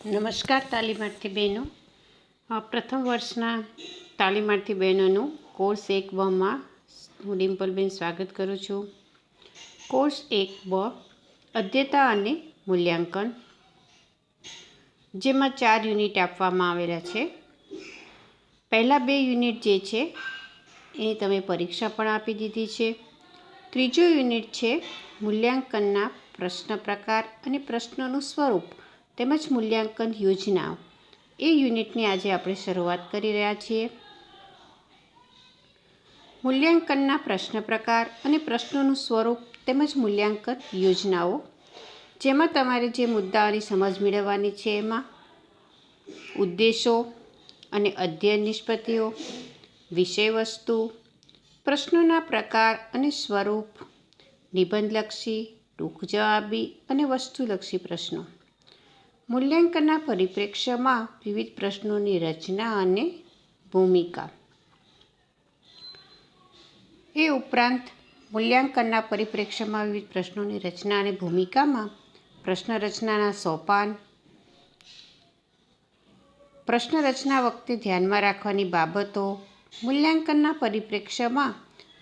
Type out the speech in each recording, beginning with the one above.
નમસ્કાર તાલીમાર્થી બહેનો. પ્રથમ વર્ષના તાલીમાર્થી બહેનોનું કોર્સ એક બમાં હું ડિમ્પલબેન સ્વાગત કરું છું. કોર્સ એક બ અધ્યતા અને મૂલ્યાંકન, જેમાં ચાર યુનિટ આપવામાં આવેલા છે. પહેલાં બે યુનિટ જે છે એની તમે પરીક્ષા પણ આપી દીધી છે. ત્રીજો યુનિટ છે, મૂલ્યાંકનના પ્રશ્ન પ્રકાર અને પ્રશ્નોનું સ્વરૂપ. તેમજ મૂલ્યાંકન યોજનાઓ. એ યુનિટની આજે આપણે શરૂઆત કરી રહ્યા છીએ. મૂલ્યાંકનના પ્રશ્ન પ્રકાર અને પ્રશ્નોનું સ્વરૂપ તેમજ મૂલ્યાંકન યોજનાઓ, જેમાં તમારે જે મુદ્દાઓની સમજ મેળવવાની છે એમાં ઉદ્દેશો અને અધ્યયન નિષ્પત્તિઓ વિષય વસ્તુ પ્રશ્નોના પ્રકાર અને સ્વરૂપ, નિબંધલક્ષી, ટૂંક જવાબી અને વસ્તુલક્ષી પ્રશ્નો. મૂલ્યાંકનના પરિપ્રેક્ષ્યમાં વિવિધ પ્રશ્નોની રચના અને ભૂમિકા. એ ઉપરાંત મૂલ્યાંકનના પરિપ્રેક્ષ્યમાં વિવિધ પ્રશ્નોની રચના અને ભૂમિકામાં પ્રશ્ન રચનાના સોપાન, પ્રશ્ન રચના વખતે ધ્યાનમાં રાખવાની બાબતો, મૂલ્યાંકનના પરિપ્રેક્ષ્યમાં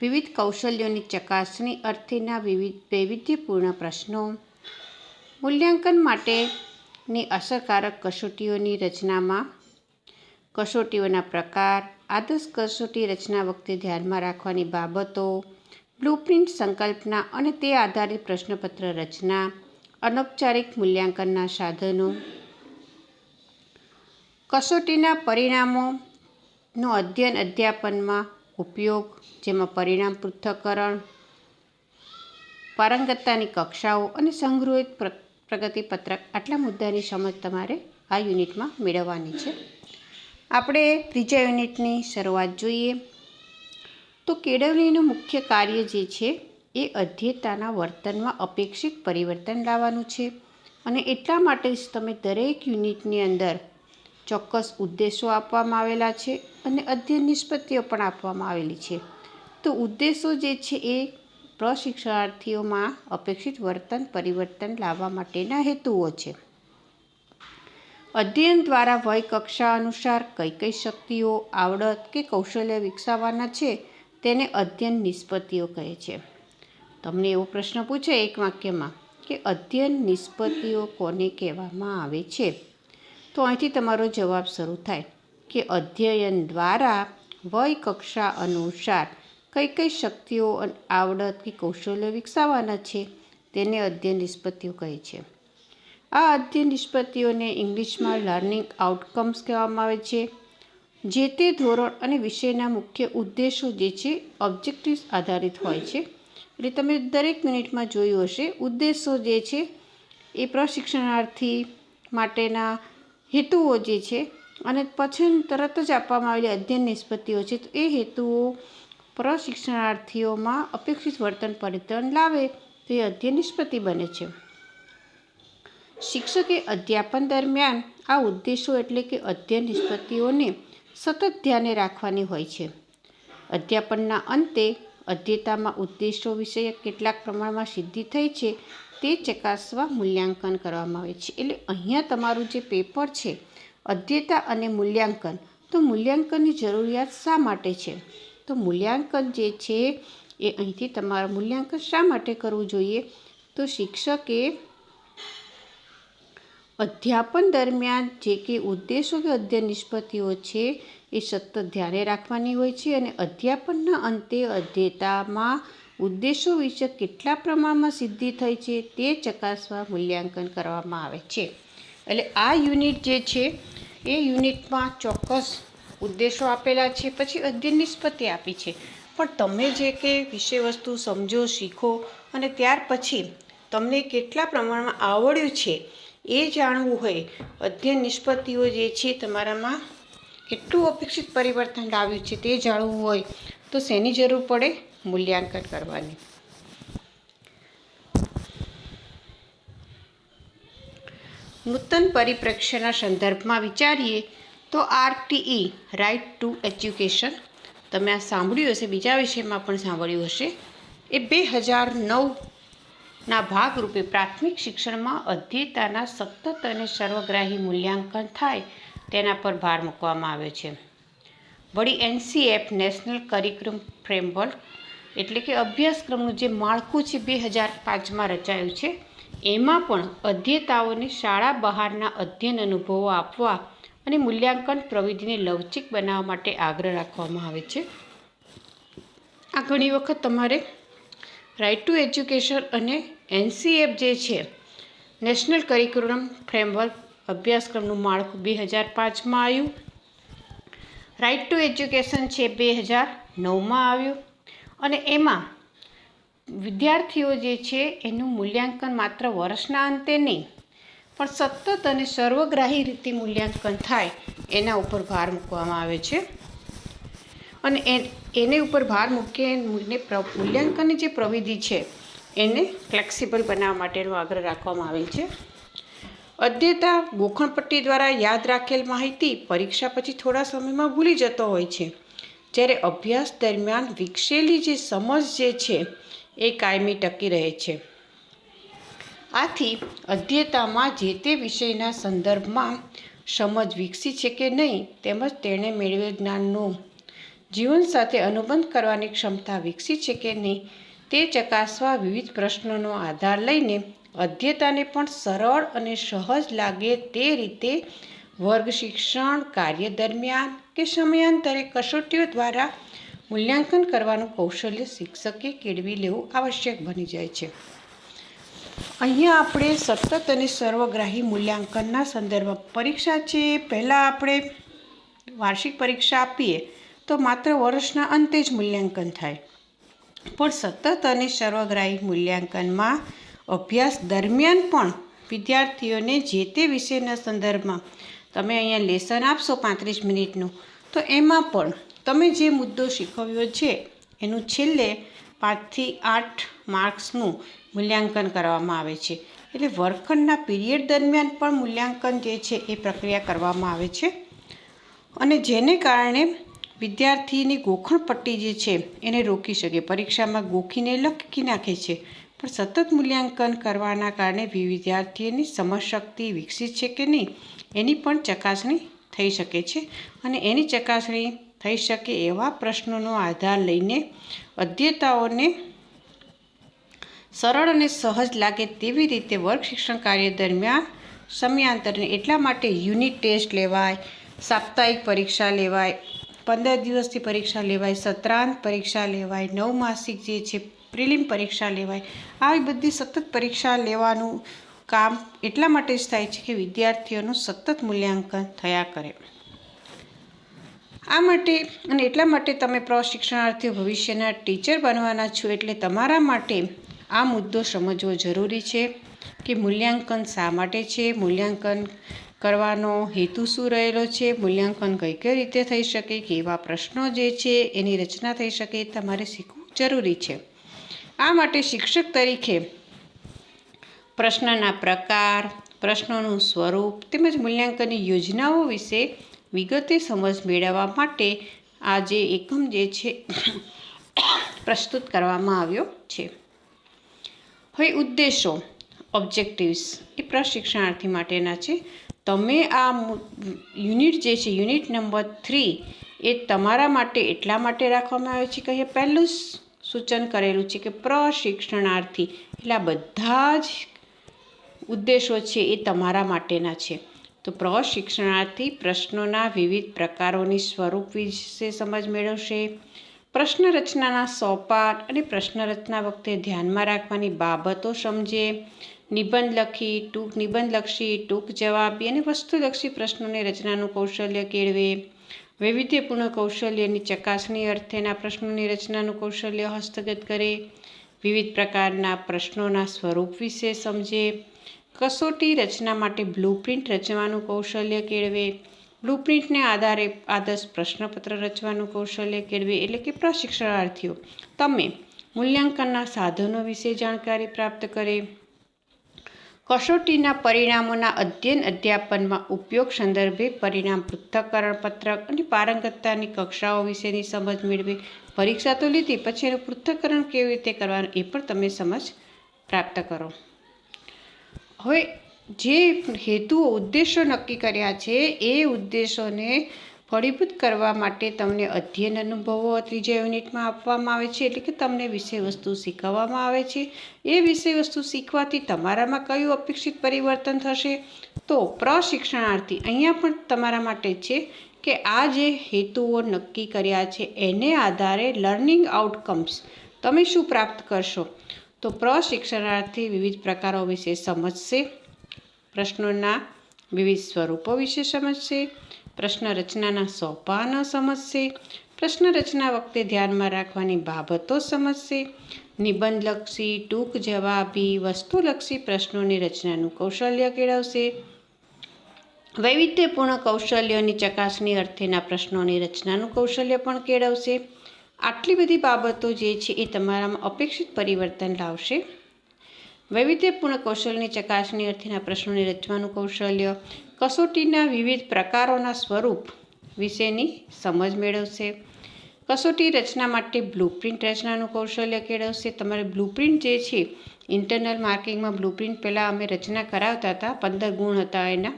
વિવિધ કૌશલ્યોની ચકાસણી અર્થેના વિવિધ વૈવિધ્યપૂર્ણ પ્રશ્નો, મૂલ્યાંકન માટેની અસરકારક કસોટીઓની રચનામાં. કસોટીઓના પ્રકાર, આદર્શ કસોટી રચના વખતે ધ્યાનમાં રાખવાની બાબતો, બ્લુપ્રિન્ટ સંકલ્પના અને તે આધારિત પ્રશ્નપત્ર રચના, અનૌપચારિક મૂલ્યાંકનના સાધનો, કસોટીના પરિણામોનો અધ્યયન અધ્યાપનમાં ઉપયોગ, જેમાં પરિણામ પૃથ્થકરણ, પારંગતતાની કક્ષાઓ અને સંગૃહિત પ્ર- પ્રગતિપત્રક આટલા મુદ્દાની સમજ તમારે આ યુનિટમાં મેળવવાની છે. આપણે ત્રીજા યુનિટની શરૂઆત જોઈએ. તો કેળવણીનું મુખ્ય કાર્ય જે છે, એ અધ્યતાના વર્તનમાં અપેક્ષિત પરિવર્તન લાવવાનું છે અને એટલા માટે જ તમે દરેક યુનિટની અંદર ચોક્કસ ઉદ્દેશો આપવામાં આવેલા છે અને અધ્યયન નિષ્પત્તિઓ પણ આપવામાં આવેલી છે. તો ઉદ્દેશો જે છે એ પ્રશિક્ષણાર્થીઓમાં અપેક્ષિત વર્તન પરિવર્તન લાવવા માટેના હેતુઓ છે. અધ્યયન દ્વારા વય કક્ષા અનુસાર કઈ કઈ શક્તિઓ, આવડત કે કૌશલ્ય વિકસાવવાના છે તેને અધ્યયન નિષ્પત્તિઓ કહે છે. તમને એવો પ્રશ્ન પૂછે એક વાક્યમાં કે અધ્યયન નિષ્પત્તિઓ કોને કહેવામાં આવે છે? તો અહીંથી તમારો જવાબ શરૂ થાય કે અધ્યયન દ્વારા વય કક્ષા અનુસાર કઈ કઈ શક્તિઓ અને આવડત કે કૌશલ્ય વિકસાવવાના છે તેને અધ્યયન નિષ્પત્તિઓ કહે છે. આ અધ્યયન નિષ્પત્તિઓને ઇંગ્લિશમાં લર્નિંગ આઉટકમ્સ કહેવામાં આવે છે, જે તે ધોરણ અને વિષયના મુખ્ય ઉદ્દેશો જે છે ઓબ્જેક્ટિવ્સ આધારિત હોય છે. એટલે તમે દરેક મિનિટમાં જોયું હશે, ઉદ્દેશો જે છે એ પ્રશિક્ષણાર્થી માટેના હેતુઓ જે છે અને પછી તરત જ આપવામાં આવેલી અધ્યયન નિષ્પત્તિઓ છે. તો એ હેતુઓ પ્રશિક્ષણાર્થીઓમાં અપેક્ષિત વર્તન પરિવર્તન લાવે તે અધ્યય નિષ્પત્તિ બને છે. શિક્ષકે અધ્યાપન દરમિયાન આ ઉદ્દેશો એટલે કે અધ્યયન નિષ્પત્તિઓને સતત ધ્યાને રાખવાની હોય છે. અધ્યાપનના અંતે અધ્યતામાં ઉદ્દેશો વિશે કેટલાક પ્રમાણમાં સિદ્ધિ થઈ છે તે ચકાસવા મૂલ્યાંકન કરવામાં આવે છે. એટલે અહીંયા તમારું જે પેપર છે અધ્યતા અને મૂલ્યાંકન, તો મૂલ્યાંકનની જરૂરિયાત શા માટે છે? તો મૂલ્યાંકન જે છે, એ અહીંથી તમારું મૂલ્યાંકન શા માટે કરવું જોઈએ? તો શિક્ષકે અધ્યાપન દરમિયાન જે કે ઉદ્દેશો કે અધ્યયન નિષ્પત્તિઓ છે, એ સતત ધ્યાને રાખવાની હોય છે અને અધ્યાપનના અંતે અધ્યતામાં ઉદ્દેશો વિશે કેટલા પ્રમાણમાં સિદ્ધિ થઈ છે, તે ચકાસવા મૂલ્યાંકન કરવામાં આવે છે. એટલે આ યુનિટ જે છે, એ યુનિટમાં ચોક્કસ ઉદ્દેશો આપેલા છે, પછી અધ્યયન નિષ્પત્તિ આપી છે. પણ તમે જે કે વિષય વસ્તુ સમજો, શીખો અને ત્યાર પછી તમને કેટલા પ્રમાણમાં આવડ્યું છે એ જાણવું હોય, અધ્યયન નિષ્પત્તિઓ જે છે તમારામાં કેટલું અપેક્ષિત પરિવર્તન લાવ્યું છે તે જાણવું હોય, તો શેની જરૂર પડે? મૂલ્યાંકન કરવાની. નૂતન પરિપ્રેક્ષ્યના સંદર્ભમાં વિચારીએ તો આરટીઈ રાઇટ ટુ એજ્યુકેશન તમે આ સાંભળ્યું હશે, બીજા વિષયમાં પણ સાંભળ્યું હશે. એ બે હજાર નવના ભાગરૂપે પ્રાથમિક શિક્ષણમાં અધ્યેતાના સતત અને સર્વગ્રાહી મૂલ્યાંકન થાય તેના પર ભાર મૂકવામાં આવ્યો છે. વળી એનસીએફ નેશનલ કરિક્રમ ફ્રેમવર્ક એટલે કે અભ્યાસક્રમનું જે માળખું છે બે હજાર પાંચમાં રચાયું છે, એમાં પણ અધ્યતાઓને શાળા બહારના અધ્યયન અનુભવો આપવા અને મૂલ્યાંકન પ્રવિધિને લવચિક બનાવવા માટે આગ્રહ રાખવામાં આવે છે. આ ઘણી વખત તમારે રાઇટ ટુ એજ્યુકેશન અને એનસીએફ જે છે નેશનલ કરિક્યુલમ ફ્રેમવર્ક અભ્યાસક્રમનું માળખું બે હજાર પાંચમાં આવ્યું. રાઇટ ટુ એજ્યુકેશન છે બે હજાર નવમાં આવ્યું અને એમાં વિદ્યાર્થીઓ જે છે, એનું મૂલ્યાંકન માત્ર વર્ષના અંતે નહીં પણ સતત અને સર્વગ્રાહી રીતે મૂલ્યાંકન થાય, એના ઉપર ભાર મૂકવામાં આવે છે. અને એને ઉપર ભાર મૂકીને મૂલ્યાંકનની જે પ્રવિધિ છે, એને ફ્લેક્સિબલ બનાવવા માટેનો આગ્રહ રાખવામાં આવે છે. અધ્યતા ગોખણપટ્ટી દ્વારા યાદ રાખેલ માહિતી પરીક્ષા પછી થોડા સમયમાં ભૂલી જતો હોય છે. જ્યારે અભ્યાસ દરમિયાન વિકસેલી જે સમજ જે છે, એ કાયમી ટકી રહે છે. આથી અધ્યતામાં જે તે વિષયના સંદર્ભમાં સમજ વિકસી છે કે નહીં, તેમજ તેણે મેળવેલ જ્ઞાનનો જીવન સાથે અનુબંધ કરવાની ક્ષમતા વિકસી છે કે નહીં, તે ચકાસવા વિવિધ પ્રશ્નોનો આધાર લઈને અધ્યતાને પણ સરળ અને સહજ લાગે તે રીતે વર્ગ શિક્ષણ, કાર્ય દરમિયાન કે સમયાંતરે કસોટીઓ દ્વારા મૂલ્યાંકન કરવાનું કૌશલ્ય શિક્ષકે કેળવી લેવું આવશ્યક બની જાય છે. અહીંયા આપણે સતત અને સર્વગ્રાહી મૂલ્યાંકનના સંદર્ભમાં પરીક્ષા છે. પહેલાં આપણે વાર્ષિક પરીક્ષા આપીએ તો માત્ર વર્ષના અંતે જ મૂલ્યાંકન થાય. પણ સતત અને સર્વગ્રાહી મૂલ્યાંકનમાં અભ્યાસ દરમિયાન પણ વિદ્યાર્થીઓને જે તે વિષયના સંદર્ભમાં તમે અહીંયા લેસન આપશો પાંત્રીસ મિનિટનું, તો એમાં પણ તમે જે મુદ્દો શીખવ્યો છે, એનું છેલ્લે પાંચથી આઠ માર્ક્સનું મૂલ્યાંકન કરવામાં આવે છે. એટલે વર્ગખંડના પીરિયડ દરમિયાન પણ મૂલ્યાંકન જે છે એ પ્રક્રિયા કરવામાં આવે છે. અને જેને કારણે વિદ્યાર્થીની ગોખણપટ્ટી જે છે એને રોકી શકે. પરીક્ષામાં ગોખીને લખી નાખે છે. પણ સતત મૂલ્યાંકન કરવાના કારણે વિદ્યાર્થીઓની સમજશક્તિ વિકસિત છે કે નહીં, એની પણ ચકાસણી થઈ શકે છે. અને એની ચકાસણી થઈ શકે એવા પ્રશ્નોનો આધાર લઈને અધ્યતાઓને સરળ અને સહજ લાગે તેવી રીતે વર્ગ શિક્ષણ કાર્ય દરમિયાન સમયાંતરને એટલા માટે યુનિટ ટેસ્ટ લેવાય, સાપ્તાહિક પરીક્ષા લેવાય, પંદર દિવસથી પરીક્ષા લેવાય, સત્રાંત પરીક્ષા લેવાય નવ માસિક જે છે પ્રિલિમ પરીક્ષા લેવાય. આવી બધી સતત પરીક્ષા લેવાનું કામ એટલા માટે જ થાય છે કે વિદ્યાર્થીઓનું સતત મૂલ્યાંકન થયા કરે. આ માટે અને એટલા માટે તમે પ્રશિક્ષણાર્થીઓ ભવિષ્યના ટીચર બનવાના છો એટલે તમારા માટે આ મુદ્દો સમજવો જરૂરી છે કે મૂલ્યાંકન શા માટે છે? મૂલ્યાંકન કરવાનો હેતુ શું રહેલો છે? મૂલ્યાંકન કઈ કઈ રીતે થઈ શકે? કેવા પ્રશ્નો જે છે એની રચના થઈ શકે, તમારે શીખવું જરૂરી છે. આ માટે શિક્ષક તરીકે પ્રશ્નના પ્રકાર, પ્રશ્નોનું સ્વરૂપ તેમજ મૂલ્યાંકનની યોજનાઓ વિશે વિગતે સમજ મેળવવા માટે આ જે એકમ જે છે, પ્રસ્તુત કરવામાં આવ્યો છે. હવે ઉદ્દેશો ઓબ્જેક્ટિવ્સ એ પ્રશિક્ષણાર્થી માટેના છે. તમે આ યુનિટ જે છે યુનિટ નંબર થ્રી એ તમારા માટે એટલા માટે રાખવામાં આવ્યો છે કે અહીંયા પહેલું સૂચન કરેલું છે કે પ્રશિક્ષણાર્થી, એટલે આ બધા જ ઉદ્દેશો છે એ તમારા માટેના છે. તો પ્રશિક્ષણાર્થી પ્રશ્નોના વિવિધ પ્રકારોની સ્વરૂપ વિશે સમજ મેળવશે. પ્રશ્ન રચનાના સોપાટ અને પ્રશ્ન રચના વખતે ધ્યાનમાં રાખવાની બાબતો સમજે. નિબંધ લખી, ટૂંક નિબંધ લક્ષી, ટૂંક જવાબી અને વસ્તુલક્ષી પ્રશ્નોની રચનાનું કૌશલ્ય કેળવે. વૈવિધ્યપૂર્ણ કૌશલ્યની ચકાસણી અર્થેના પ્રશ્નોની રચનાનું કૌશલ્ય હસ્તગત કરે. વિવિધ પ્રકારના પ્રશ્નોના સ્વરૂપ વિશે સમજે. કસોટી રચના માટે બ્લુપ્રિન્ટ રચવાનું કૌશલ્ય કેળવે. બ્લુપ્રિન્ટને આધારે આદર્શ પ્રશ્નપત્ર રચવાનું કૌશલ્ય કેળવે એટલે કે પ્રશિક્ષણાર્થીઓ. તમે મૂલ્યાંકનના સાધનો વિશે જાણકારી પ્રાપ્ત કરે. કસોટીના પરિણામોના અધ્યયન અધ્યાપનમાં ઉપયોગ સંદર્ભે પરિણામ પૃથ્થકરણ પત્રક અને પારંગતતાની કક્ષાઓ વિશેની સમજ મેળવી. પરીક્ષા તો લીધી, પછી એનું પૃથ્થકરણ કેવી રીતે કરવાનું એ પણ તમે સમજ પ્રાપ્ત કરો. હવે જે હેતુઓ ઉદ્દેશો નક્કી કર્યા છે, એ ઉદ્દેશોને ફળીભૂત કરવા માટે તમને અધ્યયન અનુભવો ત્રીજા યુનિટમાં આપવામાં આવે છે, એટલે કે તમને વિષય વસ્તુ શીખવવામાં આવે છે. એ વિષય વસ્તુ શીખવાથી તમારામાં કયું અપેક્ષિત પરિવર્તન થશે? તો પ્રશિક્ષણાર્થી અહીંયા પણ તમારા માટે છે કે આ જે હેતુઓ નક્કી કર્યા છે, એને આધારે લર્નિંગ આઉટકમ્સ તમે શું પ્રાપ્ત કરશો? તો પ્રશિક્ષણાર્થી વિવિધ પ્રકારો વિશે સમજશે. પ્રશ્નોના વિવિધ સ્વરૂપો વિશે સમજશે. પ્રશ્ન રચનાના સોપાનો સમજશે. પ્રશ્ન રચના વખતે ધ્યાનમાં રાખવાની બાબતો સમજશે. નિબંધલક્ષી, ટૂંક જવાબી, વસ્તુલક્ષી પ્રશ્નોની રચનાનું કૌશલ્ય કેળવશે. વૈવિધ્યપૂર્ણ કૌશલ્યોની ચકાસણી અર્થેના પ્રશ્નોની રચનાનું કૌશલ્ય પણ કેળવશે. આટલી બધી બાબતો જે છે એ તમારામાં અપેક્ષિત પરિવર્તન લાવશે. વૈવિધ્યપૂર્ણ કૌશલ્યની ચકાસણી અર્થેના પ્રશ્નોને રચવાનું કૌશલ્ય કસોટીના વિવિધ પ્રકારોના સ્વરૂપ વિશેની સમજ મેળવશે. કસોટી રચના માટે બ્લુપ્રિન્ટ રચનાનું કૌશલ્ય કેળવશે. તમારે બ્લુપ્રિન્ટ જે છે, ઇન્ટરનલ માર્કિંગમાં બ્લુપ્રિન્ટ પહેલાં અમે રચના કરાવતા હતા, પંદર ગુણ હતા એના.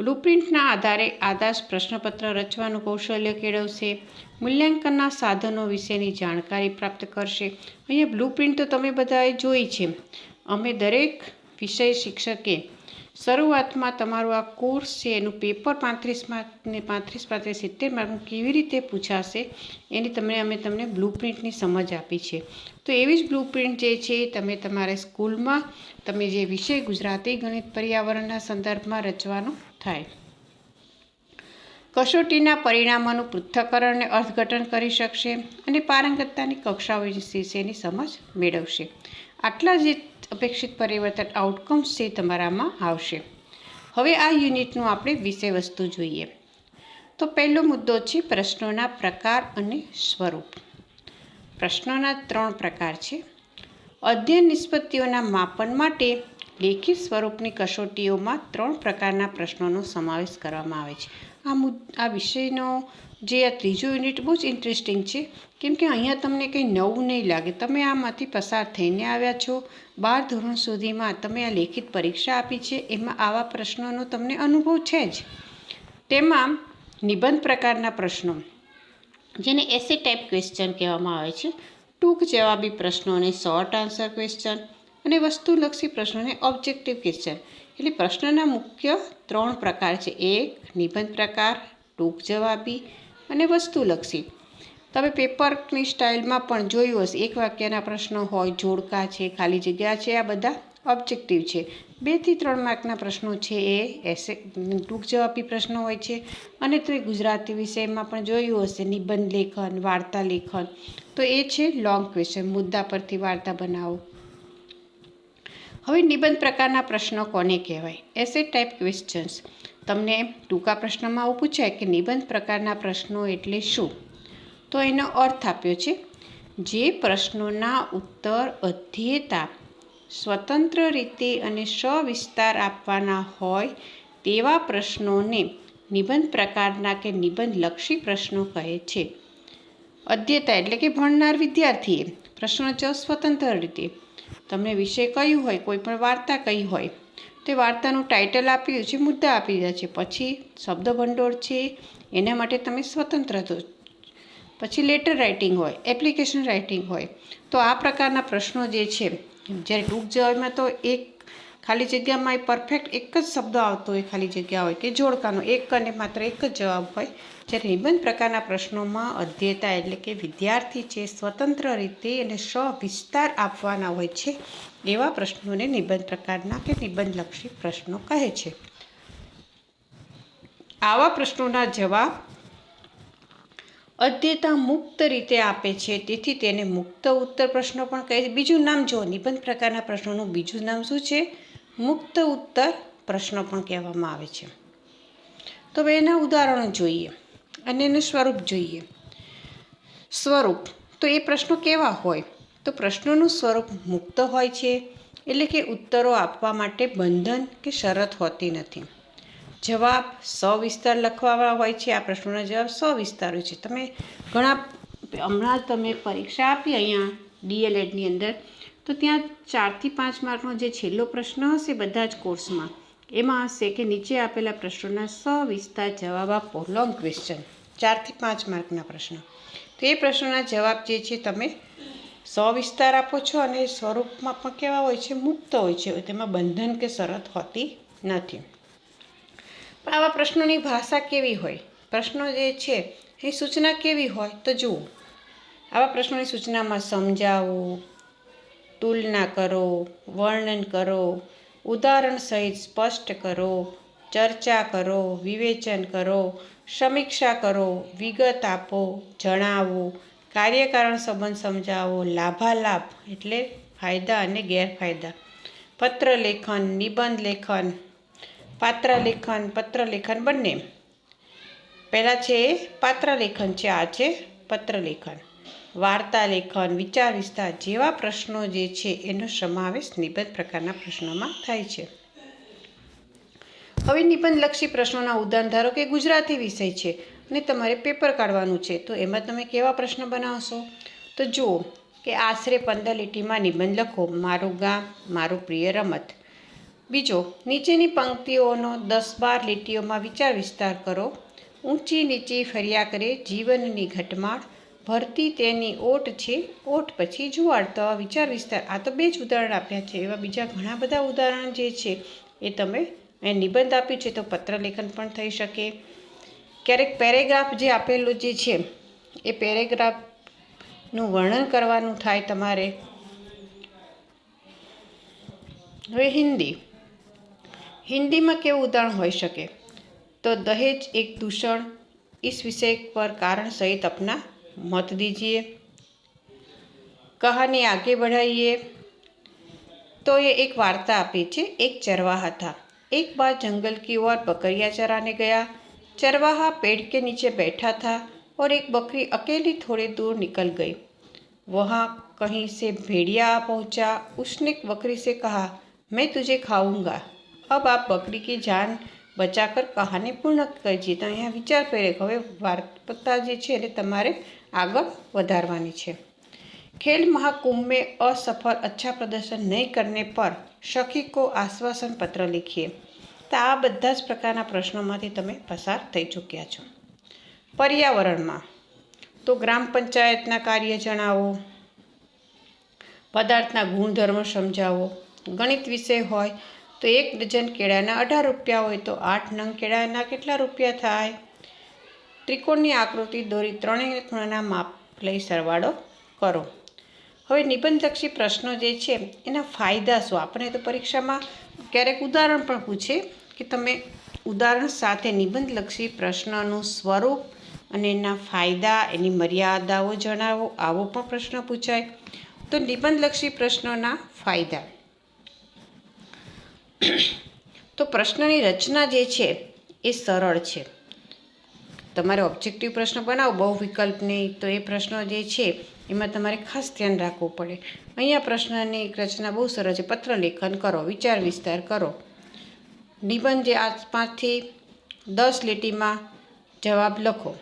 બ્લુપ્રિન્ટના આધારે આદર્શ પ્રશ્નપત્ર રચવાનું કૌશલ્ય કેળવશે. મૂલ્યાંકનના સાધનો વિશેની જાણકારી પ્રાપ્ત કરશે. અહીંયા બ્લુપ્રિન્ટ તો તમે બધાએ જોઈ છે. અમે દરેક વિષય શિક્ષકે શરૂઆતમાં તમારું આ કોર્સ છે, એનું પેપર પાંત્રીસ માર્કને પાંત્રીસ પાંત્રીસ સિત્તેર માર્કનું કેવી રીતે પૂછાશે, એની તમને, અમે તમને બ્લુપ્રિન્ટની સમજ આપી છે. તો એવી જ બ્લુપ્રિન્ટ જે છે, તમે તમારે સ્કૂલમાં તમે જે વિષય ગુજરાતી ગણિત પર્યાવરણના સંદર્ભમાં રચવાનો થાય. કસોટીના પરિણામોનું પૃથ્થકરણ અને અર્થઘટન કરી શકશે અને પારંગતતાની કક્ષાઓ વિશેની સમજ મેળવશે. આટલા જે અપેક્ષિત પરિવર્તન આઉટકમ્સ છે તમારામાં આવશે. હવે આ યુનિટનું આપણે વિષય વસ્તુ જોઈએ. તો પહેલો મુદ્દો છે પ્રશ્નોના પ્રકાર અને સ્વરૂપ. પ્રશ્નોના ત્રણ પ્રકાર છે. અધ્યયન નિષ્પત્તિઓના માપન માટે લેખિત સ્વરૂપની કસોટીઓમાં ત્રણ પ્રકારના પ્રશ્નોનો સમાવેશ કરવામાં આવે છે. આ મુદ આ વિષયનો જે આ ત્રીજું યુનિટ બહુ જ ઇન્ટરેસ્ટિંગ છે. કેમ કે અહીંયા તમને કંઈ નવું નહીં લાગે. તમે આમાંથી પસાર થઈને આવ્યા છો. બાર ધોરણ સુધીમાં તમે આ લેખિત પરીક્ષા આપી છે. એમાં આવા પ્રશ્નોનો તમને અનુભવ છે જ. તેમાં નિબંધ પ્રકારના પ્રશ્નો, જેને એસે ટાઈપ ક્વેશ્ચન કહેવામાં આવે છે. ટૂંક જવાબી પ્રશ્નોને શોર્ટ આન્સર ક્વેશ્ચન અને વસ્તુલક્ષી પ્રશ્નોને ઓબ્જેક્ટિવ ક્વેશ્ચન એટલે પ્રશ્નના મુખ્ય ત્રણ પ્રકાર છે. એક, નિબંધ પ્રકાર. ટૂંક જવાબી. અને વસ્તુલક્ષી. તમે પેપરની સ્ટાઇલમાં પણ જોયું હશે. એક વાક્યના પ્રશ્નો હોય, જોડકા છે, ખાલી જગ્યા છે, આ બધા ઓબ્જેક્ટિવ છે. બેથી ત્રણ માર્કના પ્રશ્નો છે એ એસે, ટૂંક જવાબી પ્રશ્નો હોય છે. અને તમે ગુજરાતી વિષયમાં પણ જોયું હશે. નિબંધ લેખન, વાર્તા લેખન. તો એ છે લોંગ ક્વેશ્ચન મુદ્દા પરથી વાર્તા બનાવો. હવે નિબંધ પ્રકારના પ્રશ્નો કોને કહેવાય? એસે ટાઈપ ક્વેશ્ચન્સ તમને ટૂંકા પ્રશ્નમાં આવું પૂછાય કે નિબંધ પ્રકારના પ્રશ્નો એટલે શું? તો એનો અર્થ આપ્યો છે, જે પ્રશ્નોના ઉત્તર અધ્યેતા સ્વતંત્ર રીતે અને સવિસ્તાર આપવાના હોય તેવા પ્રશ્નોને નિબંધ પ્રકારના કે નિબંધલક્ષી પ્રશ્નો કહે છે. અધ્યેતા એટલે કે ભણનાર વિદ્યાર્થીએ પ્રશ્ન જ સ્વતંત્ર રીતે. તમને વિષય કયું હોય, કોઈ પણ વાર્તા કઈ હોય તે વાર્તાનું ટાઇટલ આપ્યું છે મુદ્દા આપી દીધા છે. પછી શબ્દ ભંડોળ છે, એના માટે તમે સ્વતંત્ર છો. પછી લેટર રાઇટિંગ હોય, એપ્લિકેશન રાઇટિંગ હોય, તો આ પ્રકારના પ્રશ્નો જે છે, જ્યારે ટૂંક જવાબમાં તો એક ખાલી જગ્યામાં એ પરફેક્ટ એક જ શબ્દ આવતો હોય ખાલી જગ્યા હોય કે જોડકાનો, એક અને માત્ર એક જ જવાબ હોય. જ્યારે નિબંધ પ્રકારના પ્રશ્નોમાં અધ્યેતા એટલે કે વિદ્યાર્થી છે, સ્વતંત્ર રીતે અને સવિસ્તાર આપવાના હોય છે, એવા પ્રશ્નોને નિબંધ પ્રકારના કે નિબંધલક્ષી પ્રશ્નો કહે છે. આવા પ્રશ્નોના જવાબ અધ્યતા મુક્ત રીતે આપે છે, તેથી તેને મુક્ત ઉત્તર પ્રશ્નો પણ કહે છે. બીજું નામ જો નિબંધ પ્રકારના પ્રશ્નોનું બીજું નામ શું છે? મુક્ત ઉત્તર પ્રશ્નો પણ કહેવામાં આવે છે. તો હવે એના ઉદાહરણો જોઈએ અને એનું સ્વરૂપ જોઈએ. સ્વરૂપ, તો એ પ્રશ્નો કેવા હોય? તો પ્રશ્નોનું સ્વરૂપ મુક્ત હોય છે એટલે કે ઉત્તરો આપવા માટે બંધન કે શરત હોતી નથી. જવાબ સવિસ્તાર લખવાવાળા હોય છે. આ પ્રશ્નોના જવાબ સવિસ્તાર હોય છે. તમે ઘણા, હમણાં તમે પરીક્ષા આપી અહીંયા ડીએલએડની અંદર તો ત્યાં ચારથી પાંચ માર્કનો જે છેલ્લો પ્રશ્ન હશે બધા જ કોર્સમાં, એમાં હશે કે નીચે આપેલા પ્રશ્નોના સવિસ્તાર જવાબ આપો. લોંગ ક્વેશ્ચન ચારથી પાંચ માર્કના પ્રશ્ન. તો એ પ્રશ્નોના જવાબ જે છે તમે સવિસ્તાર આપો છો અને સ્વરૂપમાં પણ કેવા હોય છે? મુક્ત હોય છે. તેમાં બંધન કે શરત હોતી નથી. પણ આવા પ્રશ્નોની ભાષા કેવી હોય? પ્રશ્નો જે છે એ સૂચના કેવી હોય? તો જુઓ. આવા પ્રશ્નોની સૂચનામાં સમજાવો તુલના કરો, વર્ણન કરો, ઉદાહરણ સહિત સ્પષ્ટ કરો, ચર્ચા કરો, વિવેચન કરો, સમીક્ષા કરો, વિગત આપો, જણાવો, કાર્યકારણ સંબંધ સમજાવો, લાભાલાભ એટલે ફાયદા અને ગેરફાયદા. પત્ર લેખન, નિબંધ લેખન, પાત્ર લેખન, પત્ર લેખન બંને. પહેલાં છે પાત્ર લેખન છે, આ છે પત્ર લેખન. વાર્તા, લેખન, વિચાર, વિસ્તાર જેવા પ્રશ્નો જે છે એનો સમાવેશ નિબંધ પ્રકારના પ્રશ્નોમાં થાય છે. હવે નિબંધલક્ષી પ્રશ્નોના ઉદાહરણ ધારો કે ગુજરાતી વિષય છે અને તમારે પેપર કાઢવાનું છે, તો એમાં તમે કેવા પ્રશ્ન બનાવશો? તો જુઓ કે આશરે પંદર લીટીમાં નિબંધ લખો, મારું ગામ, મારું પ્રિય રમત. બીજો, નીચેની પંક્તિઓનો દસ બાર લીટીઓમાં વિચાર વિસ્તાર કરો. ઊંચી નીચી ફર્યા કરે જીવનની ઘટમાળ ભરતી તેની ઓટ છે, ઓટ પછી જુવાળ તો વિચાર, વિસ્તાર. આ તો બે જ ઉદાહરણ આપ્યા છે, એવા બીજા ઘણા બધા ઉદાહરણ જે છે, એ તમે એ નિબંધ આપ્યું છે તો પત્ર લેખન પણ થઈ શકે. ક્યારેક પેરેગ્રાફ જે આપેલો જે છે, એ પેરેગ્રાફનું વર્ણન કરવાનું થાય તમારે. હવે હિન્દી. હિન્દીમાં કેવું ઉદાહરણ હોઈ શકે? તો દહેજ એક દૂષણ ઇસ વિષય પર કારણ સહિત અપના मत दीजिए कहानी आगे बढ़ाइए तो ये एक वार्ता आपी છે एक चरवाहा था एक बार जंगल की ओर बकरियां चराने गया चरवाहा पेड़ के नीचे बैठा था और एक बकरी अकेली थोड़े दूर निकल गई वहाँ कहीं से भेड़िया आ पहुँचा उसने बकरी से कहा मैं तुझे खाऊंगा अब आप बकरी की जान બચાકર કહાની પૂર્ણ કરજે તો અહીંયા વિચાર કરે કે હવે વાર્તા જે છે એને તમારે આગળ વધારવાની છે ખેલ महाकुंभ में असफल अच्छा प्रदर्शन नहीं करने पर સખી કો આશ્વાસન પત્ર લીખીએ તો આ બધા જ પ્રકારના પ્રશ્નોમાંથી તમે પસાર થઈ ચૂક્યા છો પર્યાવરણમાં તો ગ્રામ પંચાયતના કાર્ય જણાવો પદાર્થના ગુણધર્મો સમજાવો ગણિત વિષય હોય તો એક ડઝન કેળાના અઢાર રૂપિયા હોય તો આઠ નંગ કેળાના કેટલા રૂપિયા થાય ત્રિકોણની આકૃતિ દોરી ત્રણેય ખૂણાના માપ લઈ સરવાળો કરો. હવે નિબંધલક્ષી પ્રશ્નો જે છે, એના ફાયદા શું? આપણે તો પરીક્ષામાં ક્યારેક ઉદાહરણ પણ પૂછે કે તમે ઉદાહરણ સાથે નિબંધલક્ષી પ્રશ્નનું સ્વરૂપ અને એના ફાયદા, એની મર્યાદાઓ જણાવો. આવો પણ પ્રશ્ન પૂછાય. તો નિબંધલક્ષી પ્રશ્નોના ફાયદા. તો પ્રશ્નની રચના જે છે, એ સરળ છે. તમારે ઓબ્જેક્ટિવ પ્રશ્ન બનાવો, બહુ વિકલ્પ નહીં, તો એ પ્રશ્નો જે છે, એમાં તમારે ખાસ ધ્યાન રાખવું પડે. અહીંયા પ્રશ્નની રચના બહુ સરળ છે. પત્ર લેખન કરો, વિચાર વિસ્તાર કરો. નિબંધ જે આ પાંચથી દસ લીટીમાં જવાબ લખો.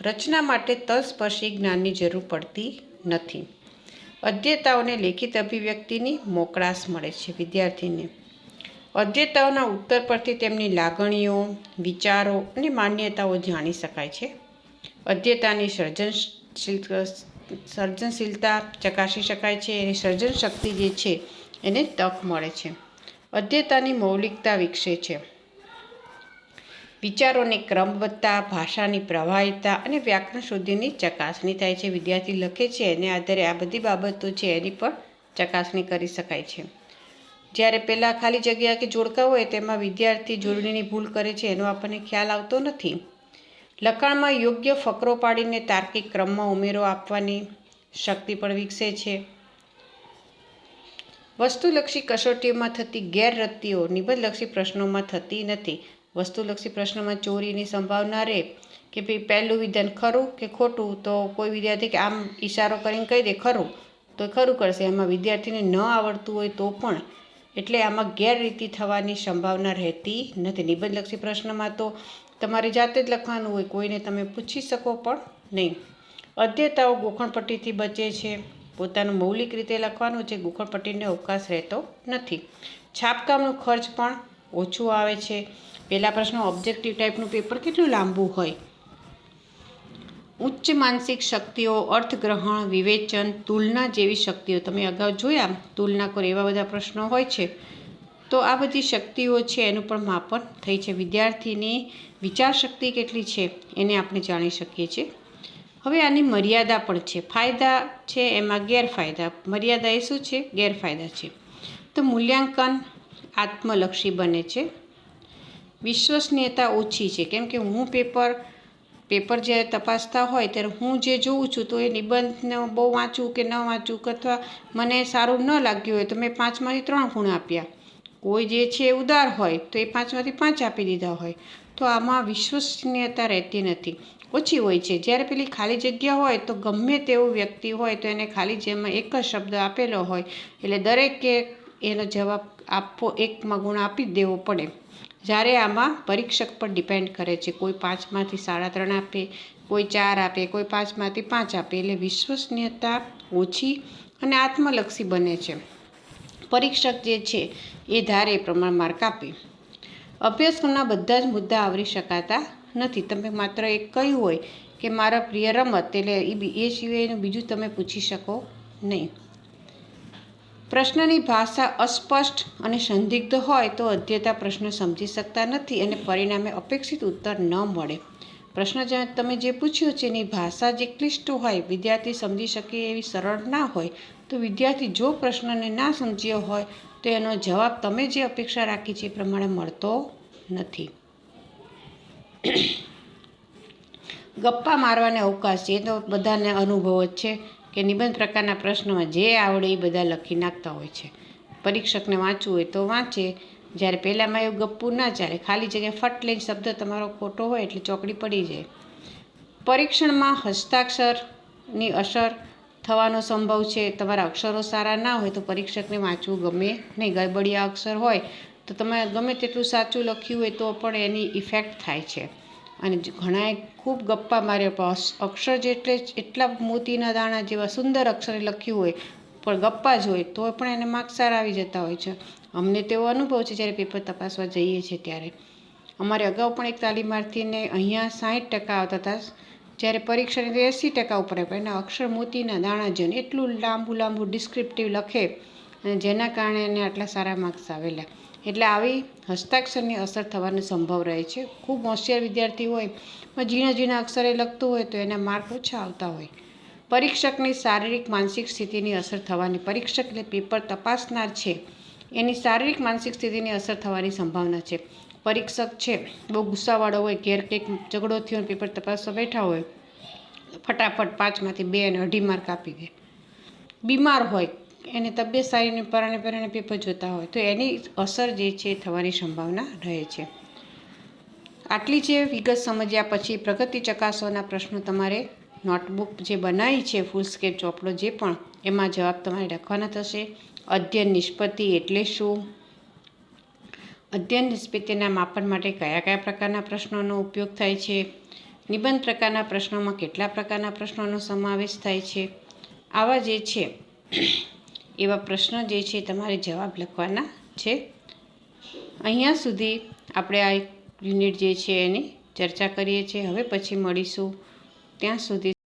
રચના માટે તલસ્પર્શી જ્ઞાનની જરૂર પડતી નથી. અધ્યતાઓને લેખિત અભિવ્યક્તિની મોકળાશ મળે છે, વિદ્યાર્થીને. અધ્યતાઓના ઉત્તર પરથી તેમની લાગણીઓ, વિચારો અને માન્યતાઓ જાણી શકાય છે. અદ્યતાની સર્જનશીલ સર્જનશીલતા ચકાસી શકાય છે એની સર્જન શક્તિ જે છે એને તક મળે છે. અદ્યતાની મૌલિકતા વિકસે છે. વિચારોની ક્રમબદ્ધતા, ભાષાની પ્રવાહિતા અને વ્યાકરણ શુદ્ધિની ચકાસણી થાય છે. વિદ્યાર્થી લખે છે એને આધારે આ બધી બાબતો છે એની પણ ચકાસણી કરી શકાય છે. જ્યારે પહેલાં ખાલી જગ્યા કે જોડકા હોય તેમાં વિદ્યાર્થી જોડણીની ભૂલ કરે છે એનો આપણને ખ્યાલ આવતો નથી. લખાણમાં યોગ્ય ફકરો પાડીને તાર્કિક ક્રમમાં ઉમેરો આપવાની શક્તિ પણ વિકસે છે. વસ્તુલક્ષી કસોટીઓમાં થતી ગેરરત્તીઓ નિબંધલક્ષી પ્રશ્નોમાં થતી નથી. વસ્તુલક્ષી પ્રશ્નોમાં ચોરીની સંભાવના રહે કે ભાઈ પહેલું વિધાન ખરું કે ખોટું, તો કોઈ વિદ્યાર્થી કે આમ ઈશારો કરીને કહી દે ખરું, તો ખરું કરશે. એમાં વિદ્યાર્થીને ન આવડતું હોય તો પણ એટલે આમાં ગેરરીતિ થવાની સંભાવના રહેતી નથી. નિબંધલક્ષી પ્રશ્નમાં તો તમારે જાતે જ લખવાનું હોય, કોઈને તમે પૂછી શકો પણ નહીં. અધ્યતાઓ ગોખણપટ્ટીથી બચે છે. પોતાનું મૌલિક રીતે લખવાનું છે, ગોખણપટ્ટીને અવકાશ રહેતો નથી. છાપકામનો ખર્ચ પણ ઓછું આવે છે. પહેલા પ્રશ્ન ઓબ્જેક્ટિવ ટાઈપનું પેપર કેટલું લાંબુ હોય? ઉચ્ચ માનસિક શક્તિઓ, અર્થગ્રહણ, વિવેચન, તુલના જેવી શક્તિઓ. તમે અગાઉ જોયા તુલના કોર એવા બધા પ્રશ્નો હોય છે. તો આ બધી શક્તિઓ છે એનું પણ માપન થઈ છે. વિદ્યાર્થીની વિચારશક્તિ કેટલી છે એને આપણે જાણી શકીએ છીએ. હવે આની મર્યાદા પણ છે. ફાયદા છે એમાં ગેરફાયદા. મર્યાદા એ શું છે? ગેરફાયદા છે. તો મૂલ્યાંકન આત્મલક્ષી બને છે. વિશ્વસનીયતા ઓછી છે. કેમ કે હું પેપર પેપર જ્યારે તપાસતા હોય ત્યારે હું જે જોઉં છું તો એ નિબંધને બહુ વાંચું કે ન વાંચું અથવા મને સારું ન લાગ્યું હોય તો મેં પાંચમાંથી ત્રણ ગુણ આપ્યા. કોઈ જે છે એ ઉદાર હોય તો એ પાંચમાંથી પાંચ આપી દીધા હોય. તો આમાં વિશ્વસનીયતા રહેતી નથી. ઓછી હોય છે. જ્યારે પેલી ખાલી જગ્યા હોય તો ગમે તેવો વ્યક્તિ હોય તો એને ખાલી જેમાં એક જ શબ્દ આપેલો હોય. એટલે દરેકે એનો જવાબ આપવો, એકમાં ગુણ આપી દેવો પડે. જ્યારે આમાં પરીક્ષક પર ડિપેન્ડ કરે છે, કોઈ પાંચમાંથી સાડા ત્રણ આપે, કોઈ ચાર આપે, કોઈ પાંચમાંથી પાંચ આપે, એટલે વિશ્વસનીયતા ઓછી અને આત્મલક્ષી બને છે. પરીક્ષક જે છે, એ ધારે પ્રમાણે માર્ક આપે. અભ્યાસક્રમના બધા જ મુદ્દા આવરી શકાતા નથી. તમે માત્ર એક કહ્યું હોય કે મારા પ્રિય રમત, એટલે એ એ સિવાયનું બીજું તમે પૂછી શકો નહીં. પ્રશ્નની ભાષા અસ્પષ્ટ અને સંદિગ્ધ હોય તો અધ્યતા પ્રશ્ન સમજી શકતા નથી અને પરિણામે અપેક્ષિત ઉત્તર ન મળે. પ્રશ્ન તમે જે પૂછ્યો છે એની ભાષા જે ક્લિષ્ટ હોય, વિદ્યાર્થી સમજી શકે એવી સરળ ના હોય, તો વિદ્યાર્થી જો પ્રશ્નને ના સમજ્યો હોય, તો એનો જવાબ તમે જે અપેક્ષા રાખી છે એ પ્રમાણે મળતો નથી. ગપ્પા મારવાને અવકાશ છે એ તો બધાને અનુભવ જ છે. કે નિબંધ પ્રકારના પ્રશ્નોમાં જે આવડે એ બધા લખી નાખતા હોય છે. પરીક્ષકને વાંચવું હોય તો વાંચે. જ્યારે પહેલાંમાં એવું ગપ્પું ના ચાલે, ખાલી જગ્યાએ ફટ લઈને શબ્દ તમારો ખોટો હોય એટલે ચોકડી પડી જાય. પરીક્ષણમાં હસ્તાક્ષરની અસર થવાનો સંભવ છે. તમારા અક્ષરો સારા ના હોય તો પરીક્ષકને વાંચવું ગમે નહીં. ગડબડિયા અક્ષર હોય તો તમે ગમે તેટલું સાચું લખ્યું હોય તો પણ એની ઇફેક્ટ થાય છે. અને ઘણાએ ખૂબ ગપ્પા માર્યા, પણ અક્ષર જેટલે એટલા મોતીના દાણા જેવા સુંદર અક્ષરે લખ્યું હોય, પણ ગપ્પા જ હોય તો પણ એને માર્ક્સ સારા આવી જતા હોય છે. અમને તેવો અનુભવ છે જ્યારે પેપર તપાસવા જઈએ છીએ ત્યારે. અમારે અગાઉ પણ એક તાલીમાર્થીને અહીંયા સાઠ ટકા આવતા હતા, જ્યારે પરીક્ષાની એંસી ટકા ઉપર આપ્યા, એના અક્ષર મોતીના દાણા જેને એટલું લાંબુ લાંબુ ડિસ્ક્રિપ્ટિવ લખે, અને જેના કારણે એને આટલા સારા માર્ક્સ આવેલા. એટલે આવી હસ્તાક્ષરની અસર થવાનો સંભવ રહે છે. ખૂબ હોશિયાર વિદ્યાર્થી હોય, પણ ઝીણા ઝીણા અક્ષરે લખતું હોય તો એના માર્ક ઓછા આવતા હોય. પરીક્ષકની શારીરિક માનસિક સ્થિતિની અસર થવાની પરીક્ષક એટલે પેપર તપાસનાર છે. એની શારીરિક માનસિક સ્થિતિની અસર થવાની સંભાવના છે. પરીક્ષક છે, બહુ ગુસ્સાવાળો હોય ઘેર કંઈક ઝઘડો થયો પેપર તપાસવા બેઠા હોય ફટાફટ પાંચમાંથી બે અને અઢી માર્ક આપી દે. બીમાર હોય એને તબિયત સારીને પરાણે પરાણે પેપર જોતા હોય, તો એની અસર જે છે થવાની સંભાવના રહે છે. આટલી જે વિગત સમજ્યા પછી પ્રગતિ ચકાસવાના પ્રશ્નો તમારે નોટબુક જે બનાવી છે, ફૂલ સ્કેપ ચોપડો જે પણ, એમાં જવાબ તમારે લખવાના થશે. અધ્યયન નિષ્પત્તિ એટલે શું? અધ્યયન નિષ્પત્તિના માપન માટે કયા કયા પ્રકારના પ્રશ્નોનો ઉપયોગ થાય છે? નિબંધ પ્રકારના પ્રશ્નોમાં કેટલા પ્રકારના પ્રશ્નોનો સમાવેશ થાય છે? આવા જે છે એવા પ્રશ્નો જે છે તમારે જવાબ લખવાના છે. અહીંયા સુધી આપણે આ યુનિટ જે છે એની ચર્ચા કરીએ છીએ. હવે પછી મળીશું. ત્યાં સુધી